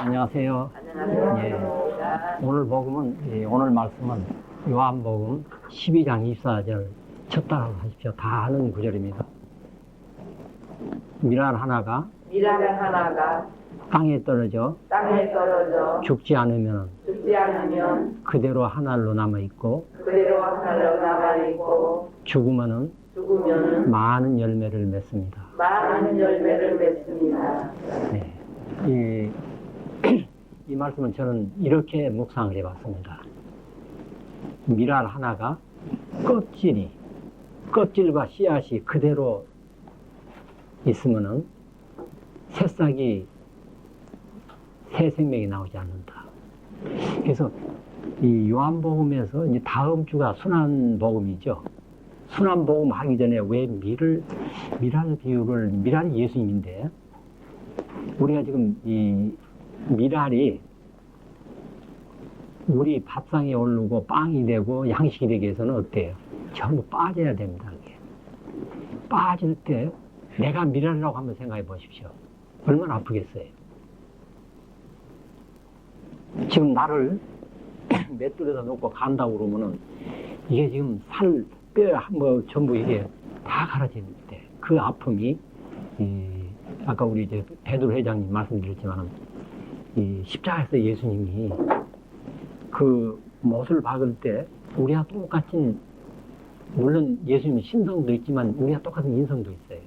안녕하세요. 예. 오늘 복음은 예, 오늘 말씀은 요한복음 12장 24절 쳤다고 하십시오. 다 아는 구절입니다. 미랄 하나가 미랄 하나가 땅에 떨어져 땅에 떨어져 죽지 않으면 죽지 않으면 그대로 하늘로 남아 있고 그대로 하늘로 남아 있고 죽으면은 죽으면 많은 열매를 맺습니다. 많은 열매를 맺습니다. 네. 이, 이 말씀은 저는 이렇게 묵상을 해봤습니다. 미랄 하나가 껍질이, 껍질과 씨앗이 그대로 있으면은 새싹이 새 생명이 나오지 않는다. 그래서 이 요한복음에서 이제 다음 주가 순환복음이죠. 순환복음 하기 전에 왜 미를, 미랄 비유를, 미랄이 예수님인데, 우리가 지금 이 미랄이 우리 밥상에 오르고 빵이 되고 양식이 되기 위해서는 어때요? 전부 빠져야 됩니다. 그게. 빠질 때 내가 미랄이라고 한번 생각해 보십시오. 얼마나 아프겠어요? 지금 나를 맷돌에다 놓고 간다고 그러면은 이게 지금 살, 뼈, 뭐 전부 이게 다 갈아지는 때그 아픔이 이 아까 우리 이제 베드로 회장님 말씀드렸지만은 이 십자가에서 예수님이 그 못을 박을 때 우리와 똑같은 물론 예수님의 신성도 있지만 우리와 똑같은 인성도 있어요.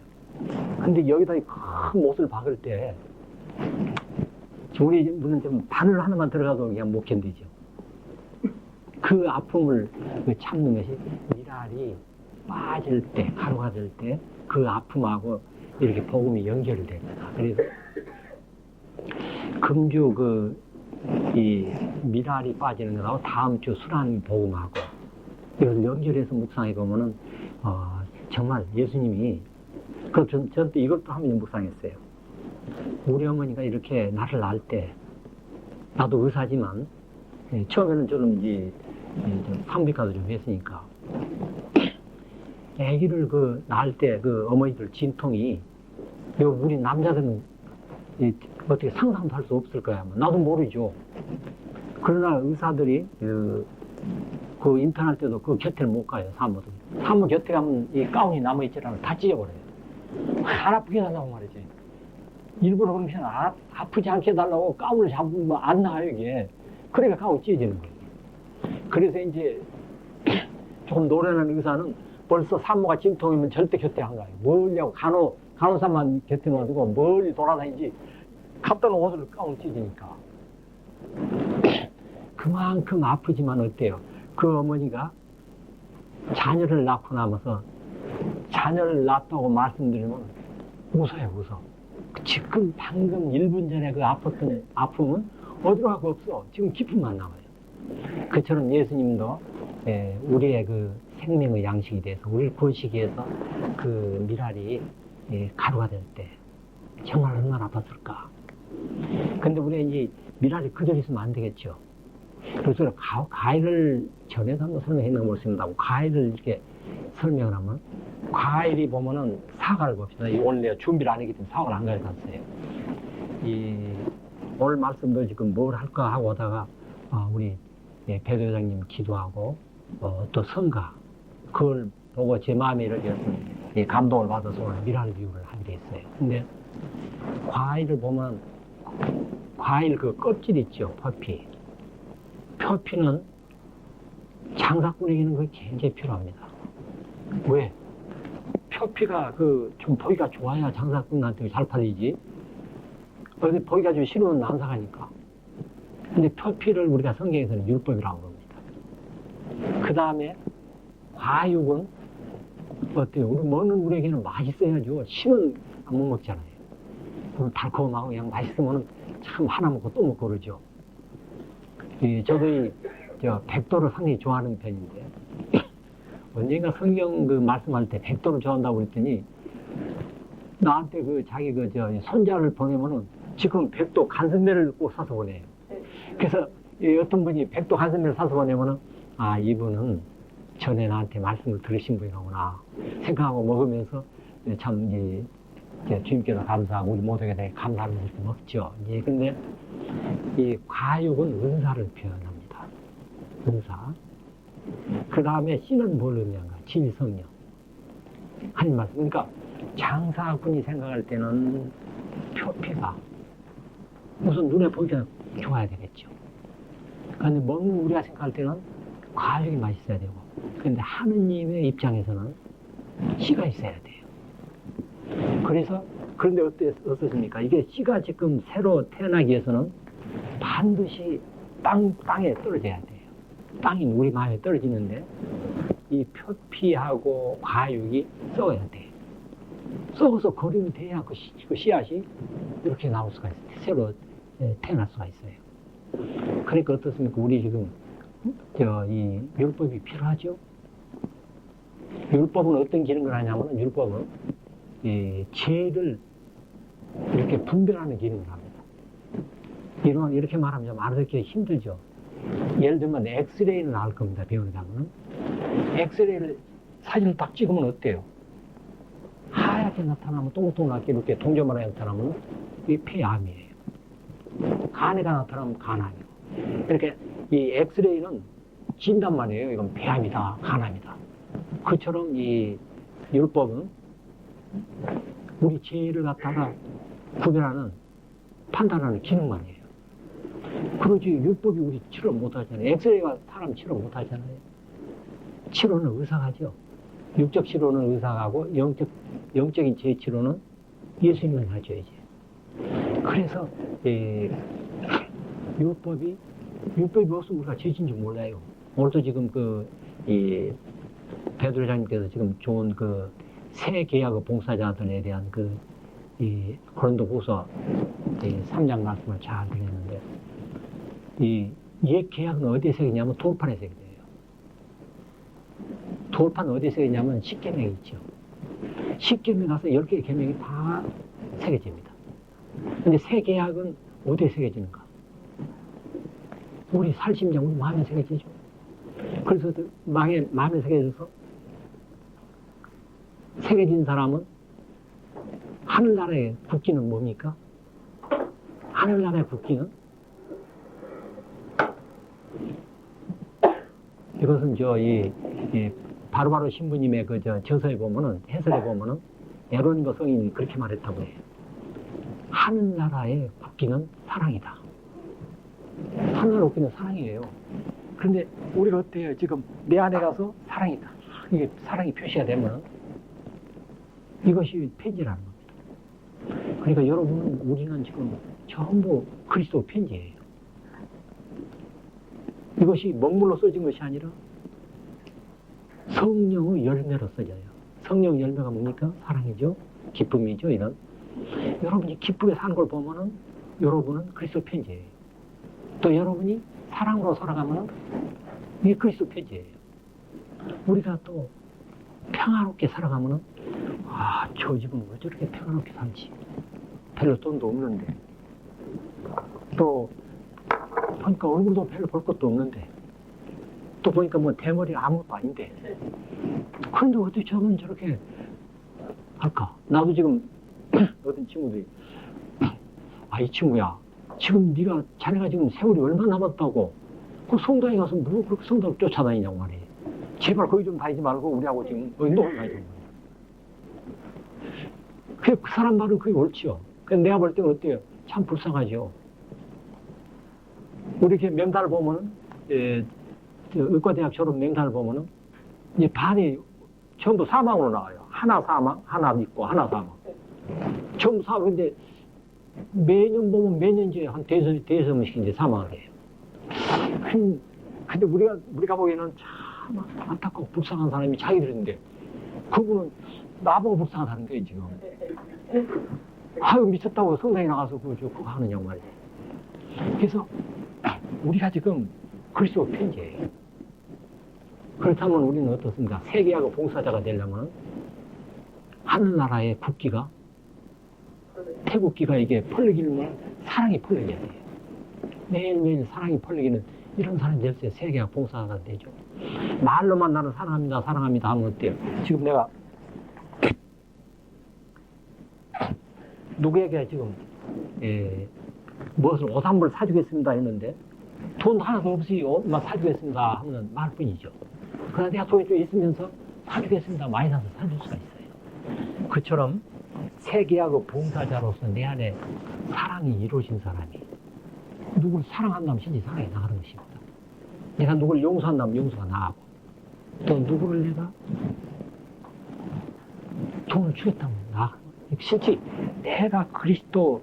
근데 여기다 이큰 못을 박을 때 우리 물론 좀 바늘 하나만 들어가도 그냥 못 견디죠. 그 아픔을 그 참는 것이 미랄이 빠질 때, 가루가 될 때 그 아픔하고 이렇게 복음이 됩니다. 그래서 금주 그, 이 미랄이 빠지는 거하고 다음 주 순환 복음하고 이걸 연결해서 묵상해 보면은, 어, 정말 예수님이, 그, 전, 전또 이것도 한번 묵상했어요. 우리 어머니가 이렇게 나를 낳을 때, 나도 의사지만, 예, 처음에는 저는 이제, 예, 좀 했으니까, 아기를 그 낳을 때 그 어머니들 진통이 이거 우리 남자들은 이 어떻게 상상도 할 수 없을 거야. 뭐 나도 모르죠. 그러나 의사들이 그, 그 인턴할 때도 그 곁에를 못 가요. 사무들. 사무 곁에 가면 이 가운이 남아 있지 않으면 다 찢어버려요. 안 아프게 달라고 말이지. 일부러 그러면 아, 아프지 않게 달라고 가운을 잡으면 안 나와요 이게. 그러니까 가운 찢어지는 거예요. 그래서 이제 조금 노련한 의사는 벌써 산모가 진통이면 절대 곁에 안 가요. 멀리하고 간호, 간호사만 곁에 놔두고 멀리 돌아다니지. 놓은 옷을 가운 찢으니까. 그만큼 아프지만 어때요? 그 어머니가 자녀를 낳고 나면서 자녀를 낳았다고 말씀드리면 웃어요, 웃어. 지금 방금 1분 전에 그 아팠던 아픔은 어디로 가고 없어. 지금 기쁨만 남아요. 그처럼 예수님도 예, 우리의 그 생명의 양식이 돼서 우리를 구원시기 위해서 그 미랄이 예, 가루가 될 때 정말 얼마나 아팠을까. 근데 우리가 이제 미랄이 그대로 있으면 안 되겠죠. 그래서 가, 과일을 전에도 한번 설명했는 것 같습니다. 과일을 이렇게 설명을 하면 과일이 보면은 사과를 봅시다. 이 내가 준비를 안 했기 때문에 사과를 안 가져갔어요. 이 오늘 말씀도 지금 뭘 할까 하고 오다가 아, 우리 예, 배도 회장님 기도하고 어, 또 성가 그걸 보고 제 마음에 이렇게 예, 감동을 받아서 오늘 미랄 비유를 하게 됐어요. 근데 과일을 보면 과일 그 껍질 있죠, 표피. 표피는 장사꾼에게는 굉장히 필요합니다. 왜? 표피가 그 좀 보기가 좋아야 장사꾼한테 잘 팔리지. 근데 보기가 좀 싫으면 난사가니까. 근데 표피를 우리가 성경에서는 율법이라고 부릅니다. 그 다음에 과육은 어때요? 우리 먹는 우리에게는 맛있어야죠. 심은 안못 먹잖아요. 그럼 달콤하고 그냥 맛있으면 참 하나 먹고 또 먹고 그러죠. 이, 저도 이, 저, 백도를 상당히 좋아하는 편인데, 언젠가 성경 그 말씀할 때 백도를 좋아한다고 그랬더니, 나한테 그 자기 그 저 손자를 보내면은 지금 백도 간선배를 꼭 사서 보내요. 그래서 이 어떤 분이 백도 간선배를 사서 보내면은, 아, 이분은 전에 나한테 말씀을 들으신 분이구나 생각하고 먹으면서 참, 주님께서 감사하고 우리 모두에게 대해 감사를 이렇게 먹죠. 예, 근데 이 과육은 은사를 표현합니다. 은사. 그 다음에 씨는 뭘 의미한가? 질, 성령. 하는 말씀. 그러니까 장사꾼이 생각할 때는 표피가 우선 눈에 보기가 좋아야 되겠죠. 그런데 먹는 우리가 생각할 때는 과육이 맛있어야 되고. 그런데 하느님의 입장에서는 씨가 있어야 돼요. 그래서 그런데 어때, 어떻습니까? 이게 씨가 지금 새로 태어나기 위해서는 반드시 땅, 땅에 떨어져야 돼요. 땅이 우리 마음에 떨어지는데 이 표피하고 과육이 썩어야 돼요. 썩어서 거름이 돼야 그, 씨, 그 씨앗이 이렇게 나올 수가 있어요. 새로 예, 태어날 수가 있어요. 그러니까 어떻습니까? 우리 지금 저 이 율법이 필요하죠. 율법은 어떤 기능을 하냐면은 율법은 이 죄를 이렇게 분별하는 기능을 합니다. 이런 이렇게 말하면 좀 알아듣기 힘들죠. 예를 들면 엑스레이는 나올 겁니다. 배우다가는 엑스레이를 사진을 딱 찍으면 어때요? 하얗게 나타나면 동동하게 이렇게 동점하게 나타나면 이게 폐암이에요. 간에가 나타나면 간암이고 이렇게 이 엑스레이는 진단 말이에요. 이건 폐암이다, 간암이다. 그처럼 이 율법은 우리 죄를 갖다가 구별하는 판단하는 기능만이에요. 그러지 율법이 우리 치료 못하잖아요. 엑스레이가 사람 치료 못하잖아요. 치료는 의사가 하죠. 육적 치료는 의사가 하고 영적 영적인 제 치료는 예수님이 하죠 이제. 그래서 이 율법이 율법이 무엇을 우리가 죄진지 몰라요. 오늘도 지금 그 이 베드로장님께서 지금 좋은 그 새 계약의 봉사자들에 대한 그 이 고린도 후서 이 3장 말씀을 잘 드렸는데 이 옛 계약은 어디에 새기냐면 돌판에 새겨져요. 돌판 어디에 새기냐면 십계명이 있죠. 십계명 가서 10개의 계명이 다 새겨집니다. 근데 새 계약은 어디에 새겨지는가? 우리 살심장, 우리 마음에 새겨지죠. 그래서 그 마음에, 마음에 새겨져서 새겨진 사람은 하늘나라의 국기는 뭡니까? 하늘나라의 국기는 이것은 저이 이 바로바로 신부님의 그 저 저서에 보면은 해설에 보면은 에로님과 성인이 그렇게 말했다고 해요. 하늘나라의 국기는 사랑이다. 하늘나라 국기는 사랑이에요. 그런데 우리가 어때요? 지금 내 안에 가서 사랑이다. 이게 사랑이 표시가 되면 이것이 편지라는 겁니다. 그러니까 여러분, 우리는 지금 전부 그리스도 편지예요. 이것이 먹물로 써진 것이 아니라 성령의 열매로 써져요. 성령 열매가 뭡니까? 사랑이죠. 기쁨이죠. 이런. 여러분이 기쁘게 사는 걸 보면은 여러분은 그리스도 편지예요. 또 여러분이 사랑으로 살아가면은 이게 그리스도 편지예요. 우리가 또 평화롭게 살아가면은 아, 저 집은 왜 저렇게 평화롭게 살지? 별로 돈도 없는데. 또, 보니까 얼굴도 별로 볼 것도 없는데. 또 보니까 뭐 대머리 아무것도 아닌데. 그런데 어떻게 저는 저렇게 할까? 나도 지금 어떤 친구들이 아, 이 친구야. 지금 네가 자네가 지금 세월이 얼마나 남았다고 그 성당에 가서 뭐 그렇게 성당을 쫓아다니냐고 말이에요. 제발 거기 좀 다니지 말고 우리하고 지금 운동을 가야 된다. 그, 그 사람 말은 그게 옳지요. 그 내가 볼 때는 어때요? 참 불쌍하죠. 우리 이렇게 명단을 보면은, 예, 저 의과대학 졸업 명단을 보면은, 이제 반이 전부 사망으로 나와요. 하나 사망, 하나 있고, 하나 사망. 전부 사망. 근데 매년 보면 매년 이제 한 대여섯 명씩 이제 사망을 해요. 근- 근데 우리가, 우리가 보기에는 참 안타깝고 불쌍한 사람이 자기들인데, 그분은 나보고 불쌍하다는 거예요, 지금. 아유, 미쳤다고 성당에 나가서 그거, 저, 그거 하느냐고 말이지. 그래서 우리가 지금 그리스도 편지예요. 그렇다면 우리는 어떻습니까? 세계하고 봉사자가 되려면 하늘나라의 국기가 태국기가 이게 펄르기는 사랑이 펄르겨야 돼요. 매일매일 사랑이 펄르기는 이런 사람이 될때 세계가 봉사가 되죠. 말로만 나는 사랑합니다, 사랑합니다 하면 어때요? 지금 내가 누구에게 지금 예, 무엇을 벌 사주겠습니다 했는데 돈 하나도 없이 옷만 사주겠습니다 하면 말뿐이죠. 그러나 내가 돈이 좀 있으면서 사주겠습니다 많이 사서 사줄 수가 있어요. 그처럼 세계하고 봉사자로서 내 안에 사랑이 이루어진 사람이 누구를 사랑한다면 진짜 사랑이 나가는 것입니다. 내가 누구를 용서한다면 용서가 나가고 또 누구를 내가 돈을 주겠다면 거예요. 실제 내가 그리스도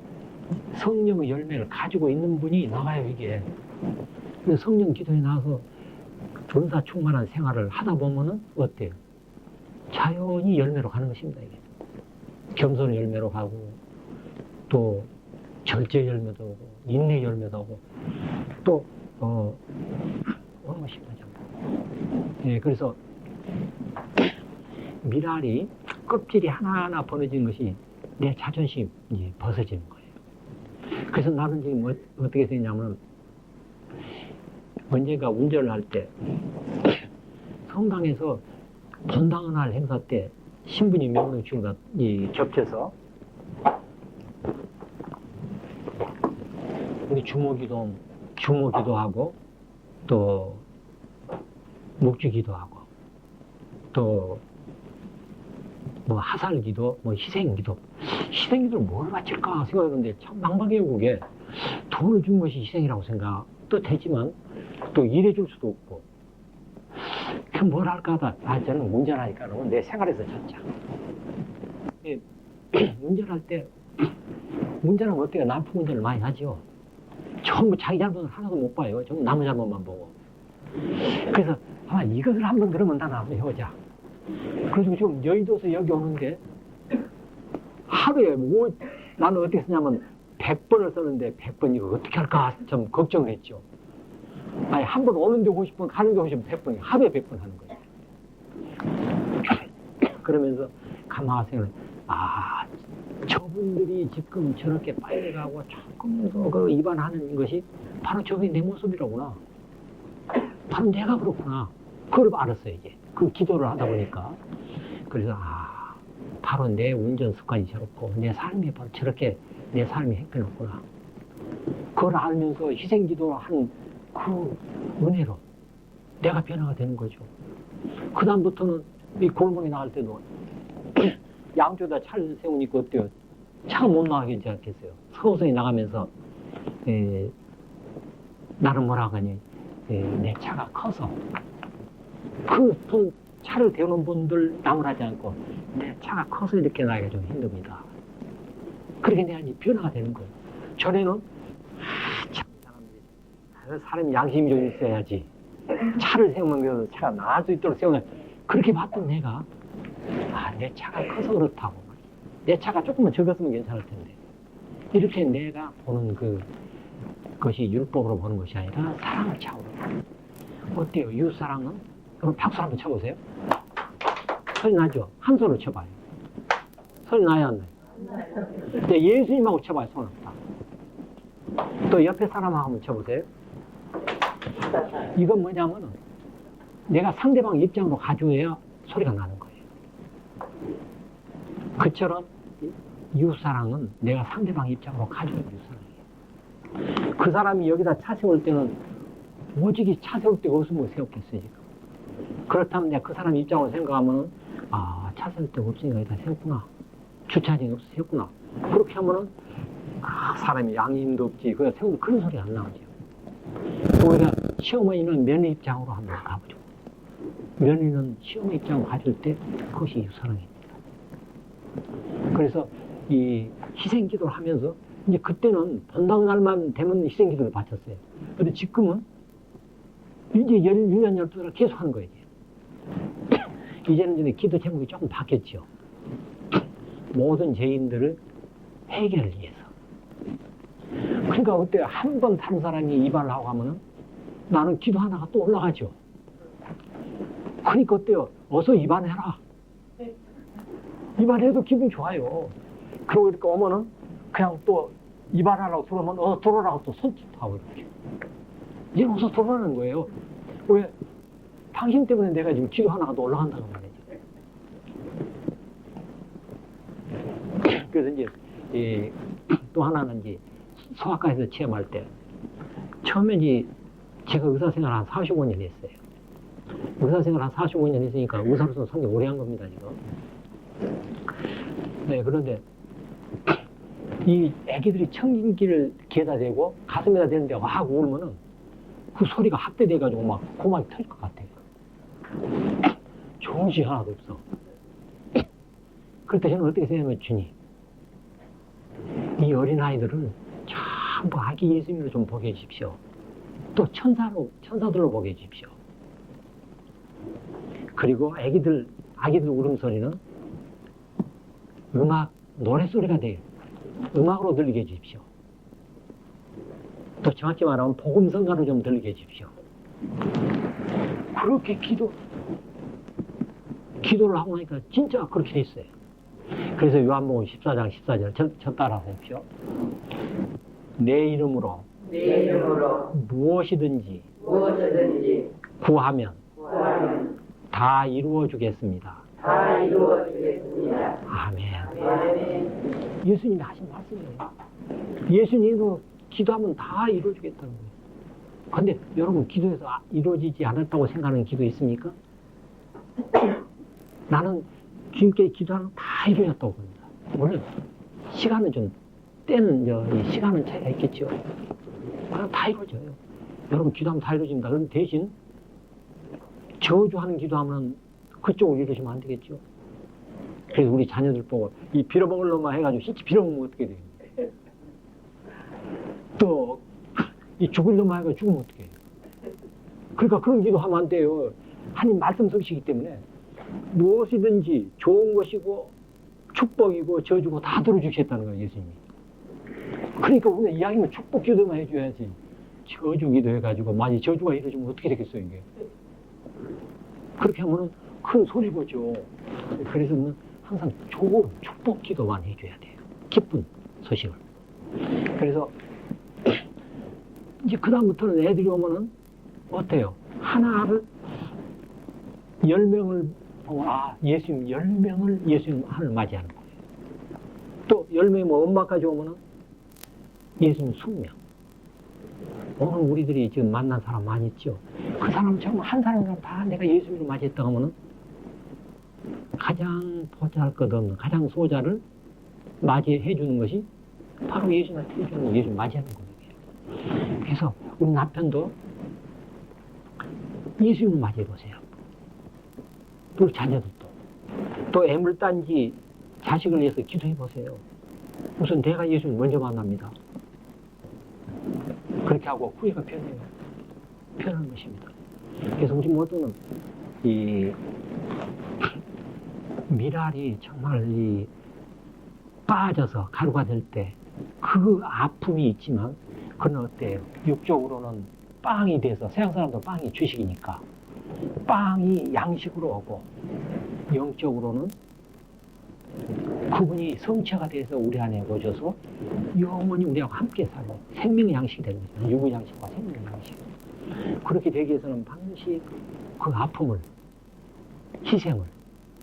성령의 열매를 가지고 있는 분이 나가요 이게. 그래서 성령 기도에 나와서 전사 충만한 생활을 하다 보면은 어때요? 자연히 열매로 가는 것입니다 이게. 겸손의 열매로 가고 또 절제 열매도 오고 인내 열매도 오고 또 어, 전부. 예, 그래서 미랄이 껍질이 하나하나 벌어지는 것이 내 자존심이 벗어지는 거예요. 그래서 나는 지금 어, 어떻게 되냐면 언젠가 운전을 할 때 성당에서 본당을 할 행사 때 신분이 몇명 중과 이 겹쳐서 우리 주모기도 주모기도 하고 또 묵주기도 하고 또 뭐 하살기도 뭐 희생기도. 희생기도를 뭘 바칠까 생각했는데 참 망방해요 그게. 돈을 준 것이 희생이라고 생각도 되지만 또 일해줄 수도 없고. 그 뭘 할까 하다 아 저는 운전하니까 내 생활에서 찾자 예, 운전할 때 운전하면 어때요? 남편 운전을 많이 하죠 전부 자기 잘못을 하나도 못 봐요. 전부 남의 잘못만 보고. 그래서 아마 이것을 한번 그러면 나는 한번 해보자 그래서 지금 여의도에서 여기 오는데 하루에 뭐 나는 어떻게 쓰냐면 100번을 썼는데 100번 이거 어떻게 할까 좀 걱정을 했죠. 아니 한 번 오는데 50번 가는데 50번 100번이 하루에 100번 하는 거예요. 그러면서 가만히 생각해 아 저분들이 지금 저렇게 빨리 가고 조금 더그 위반하는 것이 바로 저게 내 모습이라구나. 바로 내가 그렇구나. 그걸 알았어요 이제. 그 기도를 하다 보니까 그래서 아 바로 내 운전 습관이 저렇고 내 삶이 바로 저렇게 내 삶이 행편했구나. 그걸 알면서 희생 기도를 하는 그 은혜로 내가 변화가 되는 거죠. 그 다음부터는 이 골목에 나갈 때도 양쪽에다 차를 세우니까 어때요? 차가 못 나가게 하지 않겠어요? 서서히 나가면서 에, 나는 뭐라고 하니 에, 내 차가 커서 그 분, 차를 대우는 분들 나무라지 않고 내 차가 커서 이렇게 나기가 좀 힘듭니다. 그렇게 내가 이제 변화가 되는 거예요. 전에는 아, 참 사람들이 아, 사람이 양심이 좀 있어야지. 차를 세우면 그래도 차가 나갈 수 있도록 세우면 그렇게 봤던 내가 아, 내 차가 커서 그렇다고. 내 차가 조금만 적었으면 괜찮을 텐데. 이렇게 내가 보는 그 것이 율법으로 보는 것이 아니라 사랑을 차오로. 어때요? 이웃사랑은? 그럼 박수 한번 쳐보세요. 소리 나죠? 한 손으로 쳐봐요. 소리 나요, 안 나요? 네, 예수님하고 쳐봐요, 손을 다. 또 옆에 사람하고 한번 쳐보세요. 이건 뭐냐면은 내가 상대방 입장으로 가져야 소리가 나는 거예요. 그처럼 이웃사랑은 내가 상대방 입장으로 가져야 이웃사랑이에요. 그 사람이 여기다 차 세울 때는 오직이 차 세울 데가 없으면 세웠겠어요, 지금. 그렇다면 내가 그 사람 입장으로 생각하면 아, 차 데가 없으니까 여기다 세웠구나. 주차장이 없어 세웠구나. 그렇게 하면은 아, 사람이 양심도 없지. 그냥 세우면 그런 소리가 안 나오죠. 또 우리가 시어머니는 며느 입장으로 한번 가보죠. 며느리는 시어머니 입장으로 가질 때 그것이 사랑입니다. 그래서 이 희생 기도를 하면서 이제 그때는 본당 날만 되면 희생 기도를 바쳤어요. 근데 지금은 이제 1년, 12달 계속 하는 거예요. 이제. 이제는 이제 기도 제목이 조금 바뀌었죠. 모든 죄인들을 해결을 위해서. 그러니까 어때요? 한번 다른 사람이 이발을 하고 하면은 나는 기도 하나가 또 올라가죠. 그러니까 어때요? 어서 이반해라. 이반해도 기분 좋아요. 그러고 이렇게 오면은 그냥 또 이반하라고 들어오면 어 들어오라고 또 손짓하고 이렇게. 이제 어서 들어오는 거예요. 왜? 당신 때문에 내가 지금 기도 하나가 더 올라간다고 말이지. 그래서 이제 이, 또 하나는 이제 소아과에서 체험할 때 처음에 이제 제가 의사 생활 한 45년 했어요. 의사 생활 한 45년 했으니까 의사로서 상당히 오래 한 겁니다, 지금. 네, 그런데 이 애기들이 청진기를 귀에다 대고 가슴에다 대는데 확 울면은 그 소리가 합대돼가지고 막 고막이 터질 것 같아요. 좋은 시 하나도 없어. 그럴 때 저는 어떻게 생각하면 주님, 이 어린아이들을 전부 아기 예수님으로 좀 보게 해주십시오. 또 천사로, 천사들로 보게 해주십시오. 그리고 아기들, 아기들 울음소리는 음악, 노래소리가 돼요. 음악으로 들리게 해주십시오. 또 정확히 말하면 복음성가로 좀 들리게 해주십시오. 그렇게 기도, 기도를 하고 나니까 진짜 그렇게 됐어요. 그래서 요한복음 14장 14절 저, 저 따라서 하십시오. 내 이름으로 내 이름으로 무엇이든지 무엇이든지 구하면 구하면 다 이루어 주겠습니다. 다 이루어 주겠습니다. 아멘. 아멘. 예수님이 하신 말씀이에요. 예수님도 기도하면 다 이루어 주겠다는 거예요. 근데 여러분 기도해서 아- 이루어지지 않았다고 생각하는 기도 있습니까? 나는 주님께 기도하는 다 이루어졌다고 봅니다. 물론 시간은 좀 때는 시간은 차이가 있겠죠. 다 이루어져요. 여러분 기도하면 다 이루어집니다. 그럼 대신 저주하는 기도하면 그쪽을 이루시면 안 되겠죠. 그래서 우리 자녀들 보고 이 빌어먹을 놈만 해가지고 진짜 빌어먹으면 어떻게 돼요? 또 이 죽을 놈만 해가지고 죽으면 어떻게 해요? 그러니까 그런 기도하면 안 돼요. 하나님 말씀 성시기 때문에 무엇이든지 좋은 것이고 축복이고 저주고 다 들어주시겠다는 거예요, 예수님이. 그러니까 오늘 이야기는 축복 기도만 해줘야지. 저주 기도해가지고 만약 저주가 이루어지면 어떻게 되겠어요, 이게. 그렇게 하면은 큰 소리 보죠. 그래서 는 항상 좋은 축복 기도만 해줘야 돼요. 기쁜 소식을. 그래서 이제 그다음부터는 애들이 오면은 어때요? 하나를 열 명을 아 예수님 열 명을 예수님 하늘 맞이하는 거예요. 또 열 명이 뭐 엄마까지 오면은 예수님 숙명. 오늘 우리들이 지금 만난 사람 많이 있죠. 그 사람 정말 한 사람이라도 다 내가 예수님을 맞이했다 하면은 가장 보잘 것 없는 가장 소자를 맞이해 주는 것이 바로 예수님한테 해주는 거, 예수님 맞이하는 거예요. 그래서 우리 남편도 예수님을 맞이해 보세요. 또 자녀들도 또 애물단지 자식을 위해서 기도해 보세요. 우선 내가 예수님 먼저 만납니다. 그렇게 하고 후회가 편해요. 편한 것입니다. 그래서 우리 모두는 이 미랄이 정말 이 빠져서 가루가 될 때 그 아픔이 있지만 그건 어때요? 육적으로는 빵이 돼서 서양 사람도 빵이 주식이니까 빵이 양식으로 오고 영적으로는 그분이 성체가 돼서 우리 안에 오셔서 영원히 우리하고 함께 사는 생명 양식이 거죠. 유구 양식과 생명 양식. 그렇게 되기 위해서는 반드시 그 아픔을 희생을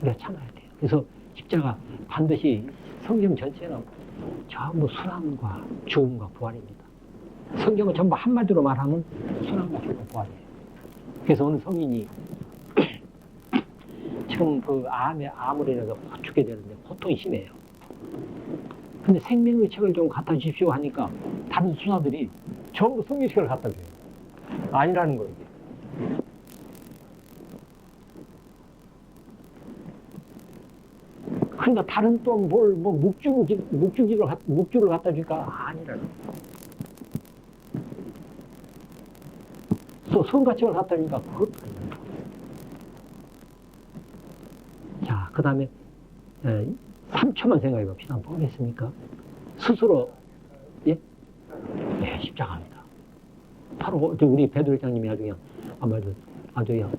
우리가 참아야 돼요. 그래서 십자가 반드시 성경 전체는 전부 순환과 죽음과 부활입니다. 성경은 전부 한마디로 말하면 순환과 죽음과 부활이에요. 그래서 어느 성인이 지금 그 암에 암을 인해서 죽게 되는데 고통이 심해요. 근데 생명의 책을 좀 갖다 주십시오 하니까 다른 수사들이 전부 성경의 책을 갖다 줘요. 아니라는 거예요. 그러니까 다른 또 뭘, 뭐, 묵주기, 묵주기를, 갖- 묵주를 갖다 줄까? 아니라는 거예요. 또 성가책을 갖다 주니까 그것도 거예요. 자, 그 다음에, 3초만 생각해 봅시다. 뭐겠습니까? 스스로, 예? 네, 십자가입니다. 바로, 저 우리 배도회장님이 아주 그냥, 아마도 아주 그냥,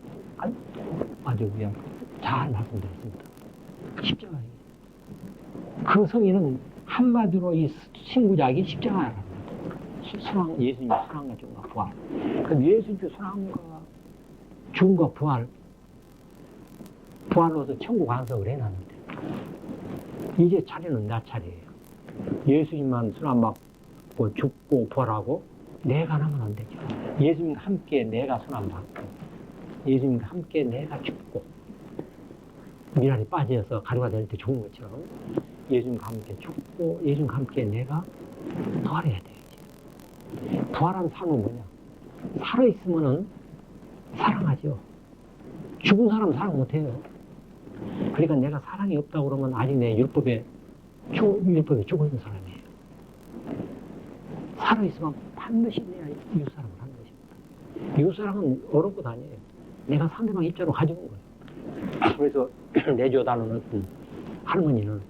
아주, 그냥 잘 말씀드렸습니다. 십자가예요. 그 성인은 한마디로 이 신구작이 십자가라는 거예요. 순환, 예수님 순환과 죽음과 부활. 그럼 예수님 순환과 죽음과 부활, 부활로서 천국 완성을 해놨는데, 이제 차례는 나 차례예요. 예수님만 술안 받고 죽고 부활하고 내가 나면 안 되죠. 예수님과 함께 내가 술안 받고 예수님과 함께 내가 죽고 미랄이 빠져서 가루가 될 때 죽은 것처럼 예수님과 함께 죽고 예수님과 함께 내가 부활해야 되지. 부활한 삶은 뭐냐? 살아있으면은 사랑하죠. 죽은 사람 사랑 못해요. 그러니까 내가 사랑이 없다고 그러면 아직 내 율법에, 죽, 율법에 죽어 있는 사람이에요. 살아있으면 반드시 내가 이웃사랑을 하는 것입니다. 이웃사랑은 어렵고 다녀요. 내가 상대방 입장으로 가져온 거예요. 그래서 내조 다는 어떤 할머니는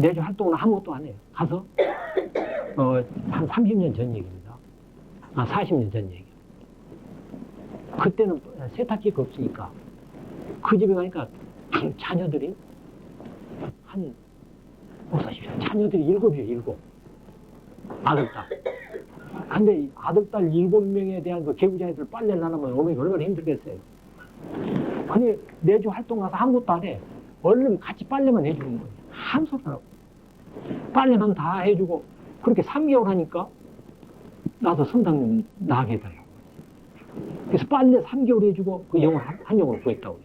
내조 활동을 아무것도 안 해요. 가서, 어, 한 30년 전 얘기입니다. 아, 40년 전 얘기. 그때는 세탁기가 없으니까 그 집에 가니까 자녀들이 한 보사십시오. 자녀들이 일곱이에요, 일곱. 아들 딸. 근데 이 아들 딸 일곱 명에 대한 그 개구쟁이들 빨래를 안 하면 어머니 얼마나 힘들겠어요. 근데 내주 활동 가서 아무것도 안 해. 얼른 같이 빨래만 해주는 거예요. 한 소리 안 하고. 빨래만 다 해주고 그렇게 3개월 하니까 나도 성당님 나가게 해달라고. 그래서 빨래 3개월 해주고 그 영혼 한, 한 영혼을 구했다고 해요.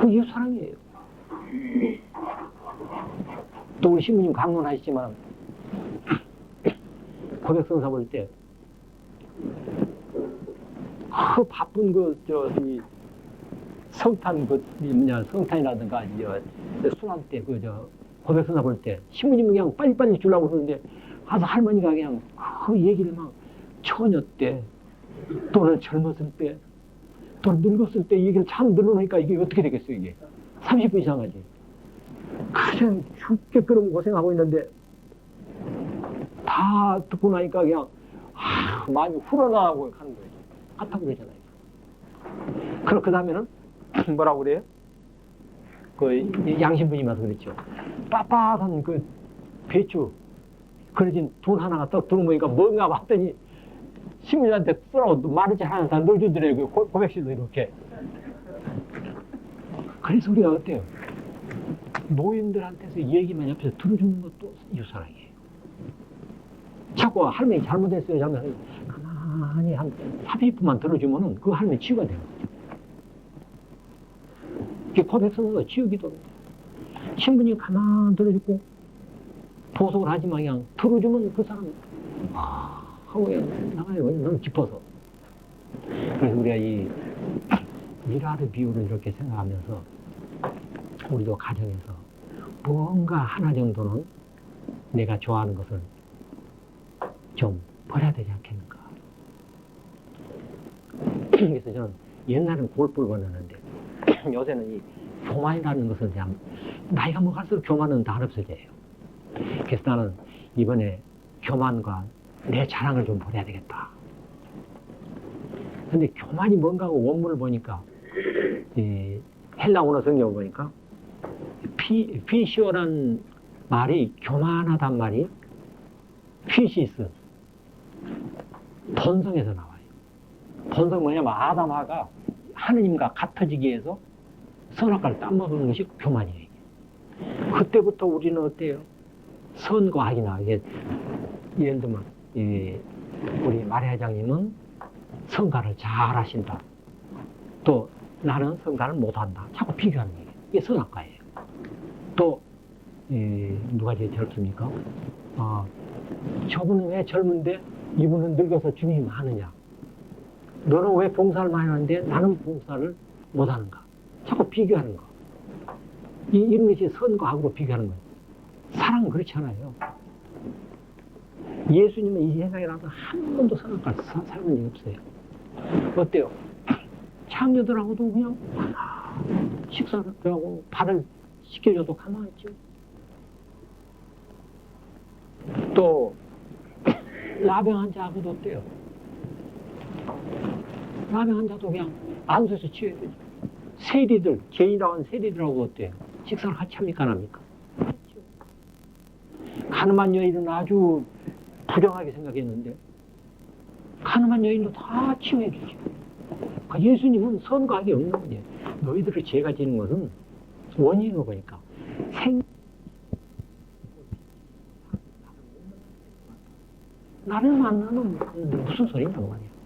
그 이웃 사랑이에요. 또 우리 신부님 강론하시지만 고백성사 볼 때, 그 바쁜 그, 저, 이 성탄, 그, 이 뭐냐, 성탄이라든가, 이 저, 수남 때, 그, 저, 고백성사 볼 때, 신부님은 그냥 빨리빨리 주려고 그러는데, 가서 할머니가 그냥 그 얘기를 막 처녀 때, 또는 젊었을 때, 또는 늙었을 때 얘기를 참 늘어놓으니까 이게 어떻게 되겠어요, 이게. 30분 이상 하지. 그냥 죽게 그런 고생하고 있는데, 다 듣고 나니까 그냥, 아, 많이 후련하고 하는 거예요. 같다고 그러잖아요. 그럼 그 다음에는 뭐라고 그래요? 그 양신분이 와서 그랬죠. 빳빳한 그 배추, 그러진 돈 하나가 떡 들어보니까 뭔가 봤더니 신부님한테 쓰라고 마르지 하나 다 넣어주더래요. 그 고- 고백실도 이렇게. 그래서 우리가 어때요? 노인들한테서 얘기만 옆에서 들어주는 것도 이웃사랑이에요. 자꾸 할머니 잘못했어요. 잘못했어요. 가만히 한 30분만 들어주면은 그 할머니 치유가 되는 고백성도 치유기도 신부님 가만 들어주고 보석을 하지만 그냥 들어주면 그 사람 아 하고 그냥 나가요. 너무 깊어서. 그래서 우리가 이 미라르 비유를 이렇게 생각하면서 우리도 가정에서 뭔가 하나 정도는 내가 좋아하는 것을 좀 버려야 되지 않겠는가. 그래서 저는 옛날에는 골프를 번었는데 요새는 이 교만이라는 것은 그냥 나이가 먹을수록 교만은 다 없어져요. 그래서 나는 이번에 교만과 내 자랑을 좀 버려야 되겠다. 근데 교만이 뭔가 하고 원문을 보니까 이 헬라 원어 성경을 보니까 피, 피시오란 말이 교만하단 말이 피시스 본성에서 나와요. 본성 뭐냐면 아담하가 하느님과 같아지기 위해서 선악과를 따먹는 것이 교만이에요. 그때부터 우리는 어때요? 나와요. 이게 예를 들면 이 우리 마리 회장님은 성가를 잘 하신다. 또 나는 성가를 못한다. 자꾸 비교하는 거예요. 이게 선악과예요. 또 이, 누가 제일 젊습니까? 아, 저분은 왜 젊은데 이분은 늙어서 주님이 많으냐? 너는 왜 봉사를 많이 하는데 나는 봉사를 못 하는가? 자꾸 비교하는 거. 이, 이런 것이 선과 악으로 비교하는 거예요. 사랑은 그렇지 않아요. 예수님은 이 세상에 나서 한 번도 사- 사용한 적이 없어요. 어때요? 창녀들하고도 그냥 식사를 하고 발을 씻겨줘도 가만히 있죠. 또 라병 환자하고도 어때요? 암에 환자도 그냥 안수에서 치워야 되죠. 세리들, 개인이라고 하는 세리들하고 어때요? 식사를 같이 합니까, 안 합니까? 가늠한 여인은 아주 부정하게 생각했는데, 가늠한 여인도 다 치워야 되죠. 그러니까 예수님은 선과하게 없는 거예요. 너희들을 죄가 지는 것은 원인으로 보니까 생, 나를 만나는 무슨 소리냐고 말이야. 뭐.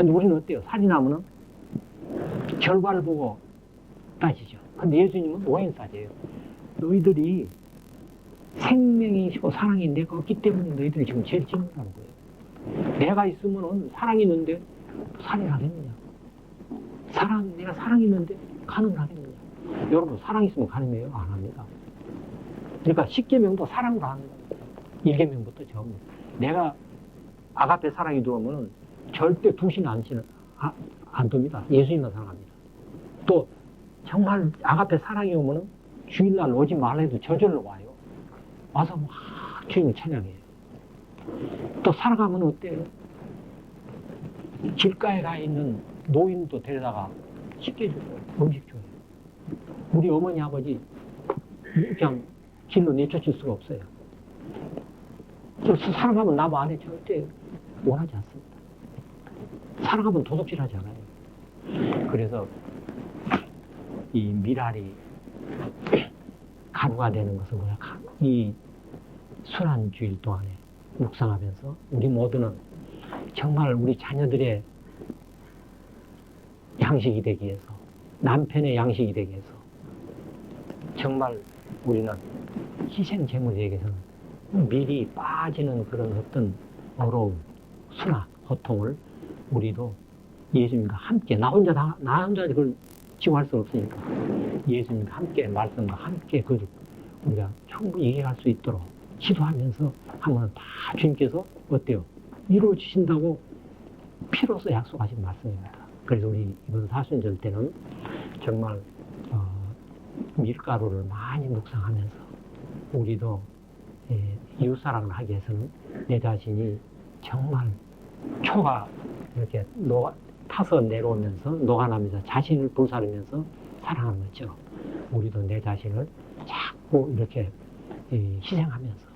근데 우리는 어때요? 살인하면은 결과를 보고 따지죠. 근데 예수님은 오행 따져요. 너희들이 생명이시고 사랑이 내가 없기 때문에 너희들이 지금 죄를 짓는다는 거예요. 내가 있으면은 사랑이 있는데 살인하겠느냐? 사랑, 내가 사랑이 있는데 가능하겠느냐? 여러분, 사랑 있으면 가능해요? 안 합니다. 그러니까 10계명도 사랑으로 하는 거예요. 1계명부터 전부. 내가 아가페 사랑이 들어오면은 절대 두신 안 치는, 아, 안 둡니다. 예수님만 사랑합니다. 또, 정말 아가페 사랑이 오면은 주일날 오지 말라 해도 저절로 와요. 와서 막 주님을 찬양해요. 또 살아가면 어때요? 길가에 가 있는 노인도 데려다가 줘요. 음식 줘요. 우리 어머니 아버지 그냥 길로 내쫓을 수가 없어요. 그래서 살아가면 남 안에 절대 원하지 않습니다. 살아가면 도둑질 하지 않아요. 그래서 이 미랄이 가루가 되는 것은? 가- 이 순한 주일 동안에 묵상하면서 우리 모두는 정말 우리 자녀들의 양식이 되기 위해서 남편의 양식이 되기 위해서 정말 우리는 희생 제물에게서는 미리 빠지는 그런 어떤 어려움, 순화, 고통을 우리도 예수님과 함께 나 혼자 다, 나 혼자 그걸 지고할 수 없으니까 예수님과 함께 말씀과 함께 그걸 우리가 충분히 이해할 수 있도록 기도하면서 하면 다 주님께서 어때요? 이루어 주신다고 피로서 약속하신 말씀입니다. 그래서 우리 이번 사순절 때는 정말 어, 밀가루를 많이 묵상하면서 우리도 예, 이웃사랑을 하기 위해서는 내 자신이 정말 초가 이렇게 녹아, 타서 내려오면서 녹아나면서 자신을 불사르면서 사랑하는 것처럼 우리도 내 자신을 자꾸 이렇게 예, 희생하면서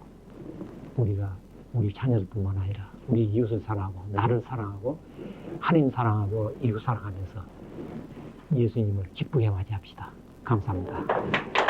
우리가 우리 자녀들뿐만 아니라 우리 이웃을 사랑하고 나를 사랑하고 하나님 사랑하고 이웃 사랑하면서 예수님을 기쁘게 맞이합시다. 감사합니다.